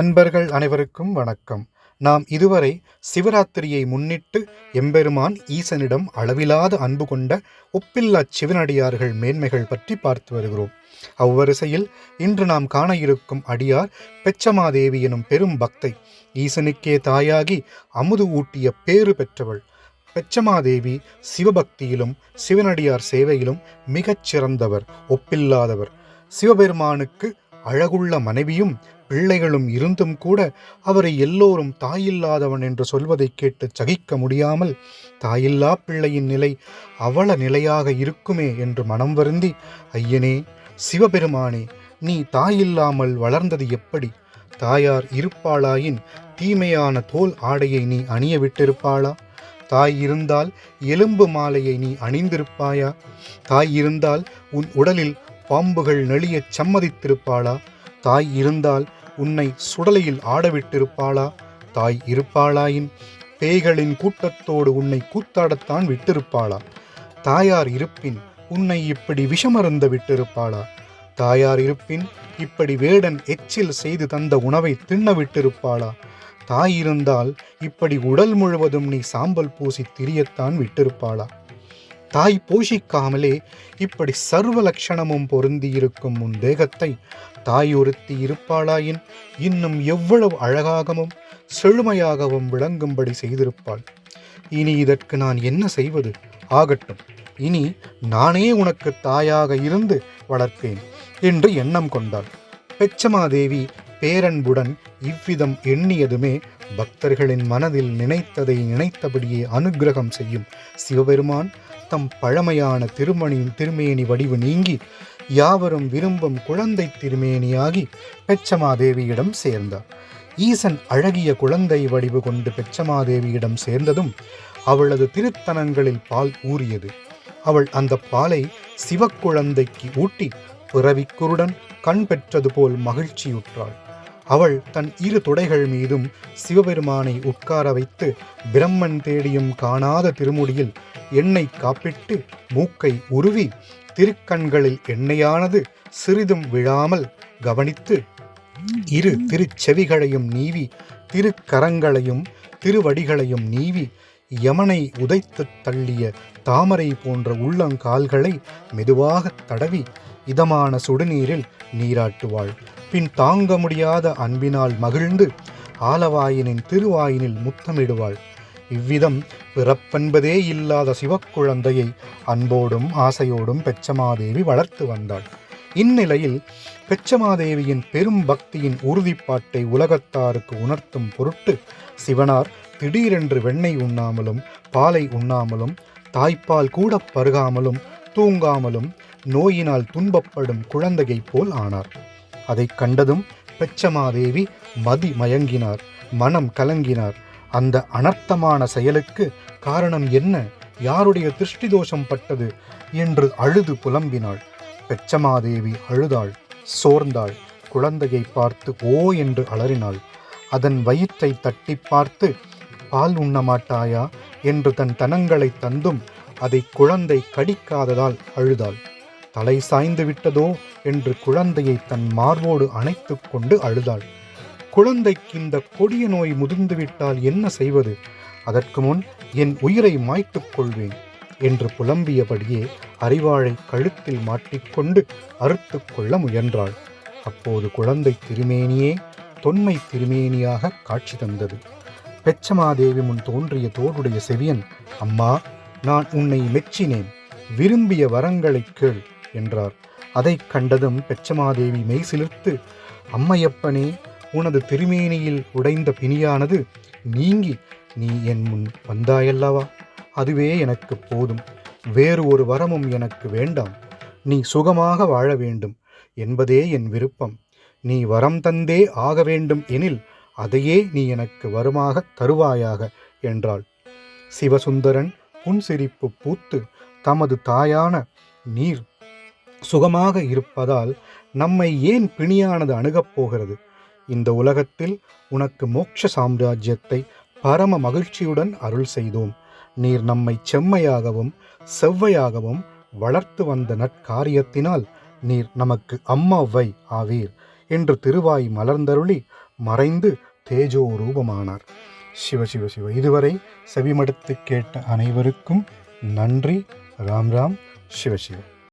நண்பர்கள் அனைவருக்கும் வணக்கம். நாம் இதுவரை சிவராத்திரியை முன்னிட்டு எம்பெருமான் ஈசனிடம் அளவிலாத அன்பு கொண்ட ஒப்பில்லாச் சிவனடியார்கள் மேன்மைகள் பற்றி பார்த்து வருகிறோம். அவ்வரிசையில் இன்று நாம் காண இருக்கும் அடியார் பெச்சமாதேவி எனும் பெரும் பக்தை ஈசனுக்கே தாயாகி அமுது ஊட்டிய பேறு பெற்றவள். பெச்சமாதேவி சிவபக்தியிலும் சிவனடியார் சேவையிலும் மிகச் சிறந்தவர் ஒப்பில்லாதவர். சிவபெருமானுக்கு அழகுள்ள மனைவியும் பிள்ளைகளும் இருந்தும் கூட அவரை எல்லோரும் தாயில்லாதவன் என்று சொல்வதைக் கேட்டு சகிக்க முடியாமல் தாயில்லா பிள்ளையின் நிலை அவல நிலையாக இருக்குமே என்று மனம் வருந்தி ஐயனே சிவபெருமானே நீ தாயில்லாமல் வளர்ந்தது எப்படி? தாயார் இருப்பாளாயின் தீமையான தோல் ஆடையை நீ அணிய விட்டிருப்பாளா? தாய் இருந்தால் எலும்பு மாலையை நீ அணிந்திருப்பாயா? தாய் இருந்தால் உன் உடலில் பாம்புகள் நெளியச் சம்மதித்திருப்பாளா? தாய் இருந்தால் உன்னை சுடலையில் ஆடவிட்டிருப்பாளா? தாய் இருப்பாளாயின் பேய்களின் கூட்டத்தோடு உன்னை கூத்தாடத்தான் விட்டிருப்பாளா? தாயார் இருப்பின் உன்னை இப்படி விஷமருந்த விட்டிருப்பாளா? தாயார் இருப்பின் இப்படி வேடன் எச்சில் செய்து தந்த உணவை தின்ன விட்டிருப்பாளா? தாய் இருந்தால் இப்படி உடல் முழுவதும் நீ சாம்பல் பூசி திரியத்தான் விட்டிருப்பாளா? தாய் போஷிக்காமலே இப்படி சர்வ லட்சணமும் பொருந்தியிருக்கும் உன் தேகத்தை தாய் ஒருத்தி இருப்பாளாயின் இன்னும் எவ்வளவு அழகாகவும் செழுமையாகவும் விளங்கும்படி செய்திருப்பாள். இனி இதற்கு நான் என்ன செய்வது? ஆகட்டும். இனி நானே உனக்கு தாயாக இருந்து வளர்ப்பேன் என்று எண்ணம் கொண்டாள். பெச்சமாதேவி பேரன்புடன் இவ்விதம் எண்ணியதுமே பக்தர்களின் மனதில் நினைத்ததை நினைத்தபடியே அனுக்கிரகம் செய்யும் சிவபெருமான் தம் பழமையான திருமணியின் திருமேனி வடிவு நீங்கி யாவரும் விரும்பும் குழந்தை திருமேனியாகி பெச்சமாதேவியிடம் சேர்ந்தார். ஈசன் அழகிய குழந்தை வடிவு கொண்டு பெச்சமாதேவியிடம் சேர்ந்ததும் அவளது திருத்தனங்களில் பால் ஊறியது. அவள் அந்த பாலை சிவக்குழந்தைக்கு ஊட்டி பிறவிக்குருடன் கண் பெற்றது போல் மகிழ்ச்சியுற்றாள். அவள் தன் இரு துடைகள் மீதும் சிவபெருமானை உட்கார வைத்து பிரம்மன் தேடியும் காணாத திருமுடியில் எண்ணெய் காப்பிட்டு மூக்கை உருவி திருக்கண்களில் எண்ணெயானது சிறிதும் விழாமல் கவனித்து இரு திருச்செவிகளையும் நீவி திருக்கரங்களையும் திருவடிகளையும் நீவி யமனை உதைத்து தள்ளிய தாமரை போன்ற உள்ளங்கால்களை மெதுவாக தடவி இதமான சுடுநீரில் நீராட்டுவாள். பின் தாங்க முடியாத அன்பினால் மகிழ்ந்து ஆலவாயினின் திருவாயினில் முத்தமிடுவாள். இவ்விதம் பிறப்பென்பதே இல்லாத சிவக்குழந்தையை அன்போடும் ஆசையோடும் பெச்சமாதேவி வளர்த்து வந்தாள். இந்நிலையில் பெச்சமாதேவியின் பெரும் பக்தியின் உறுதிப்பாட்டை உலகத்தாருக்கு உணர்த்தும் பொருட்டு சிவனார் திடீரென்று வெண்ணெய் உண்ணாமலும் பாலை உண்ணாமலும் தாய்ப்பால் கூட பருகாமலும் தூங்காமலும் நோயினால் துன்பப்படும் குழந்தையைப் போல் ஆனார். அதைக் கண்டதும் பெச்சமாதேவி மதி மயங்கினார் மனம் கலங்கினார். அந்த அனர்த்தமான செயலுக்கு காரணம் என்ன? யாருடைய திருஷ்டி தோஷம் பட்டது? என்று அழுது புலம்பினாள். பெச்சமாதேவி அழுதாள் சோர்ந்தாள். குழந்தையை பார்த்து ஓ என்று அலறினாள். அதன் வயிற்றை தட்டி பார்த்து பால் உண்ண மாட்டாயா? என்று தன் தனங்களை தந்தும் அதை குழந்தை கடிக்காததால் அழுதாள். தலை சாய்ந்து விட்டதோ என்று குழந்தையை தன் மார்போடு அணைத்து கொண்டு அழுதாள். குழந்தைக்கு இந்த கொடிய நோய் முதிர்ந்துவிட்டால் என்ன செய்வது? அதற்கு முன் என் உயிரை மாய்த்துக் கொள்வேன் என்று புலம்பியபடியே அறிவாழை கழுத்தில் மாட்டிக்கொண்டு அறுத்து கொள்ள முயன்றாள். அப்போது குழந்தை திருமேனியே தொன்மை திருமேனியாக காட்சி தந்தது. பெச்சமாதேவி முன் தோன்றிய தோடுடைய செவியன் அம்மா நான் உன்னை மெச்சினேன். விரும்பிய வரங்களை கேள். என்றார். அதைக் கண்டதும் பெச்சமாதேவி மெய் சிலிர்த்து அம்மையப்பனே உனது திருமேனியில் உடைந்த பிணியானது நீங்கி நீ என் முன் வந்தாயல்லவா? அதுவே எனக்கு போதும். வேறு ஒரு வரமும் எனக்கு வேண்டாம். நீ சுகமாக வாழ வேண்டும். என்பதே என் விருப்பம். நீ வரம் தந்தே ஆக வேண்டும் எனில் அதையே நீ எனக்கு வருமாக தருவாயாக என்றாள். சிவசுந்தரன் புன்சிரிப்பு பூத்து தமது தாயான நீர் சுகமாக இருப்பதால் நம்மை ஏன் பிணியானது அணுகப் போகிறது? இந்த உலகத்தில் உனக்கு மோட்ச சாம்ராஜ்யத்தை பரம மகிழ்ச்சியுடன் அருள் செய்தோம். நீர் நம்மை செம்மையாகவும் செவ்வையாகவும் வளர்த்து வந்த நற்காரியத்தினால் நீர் நமக்கு அம்மாவை ஆவீர் என்று திருவாய் மலர்ந்தருளி மறைந்து தேஜோ ரூபமானார் சிவ சிவ சிவ. இதுவரை செவிமடுத்து கேட்ட அனைவருக்கும் நன்றி. ராம் ராம். சிவ சிவ.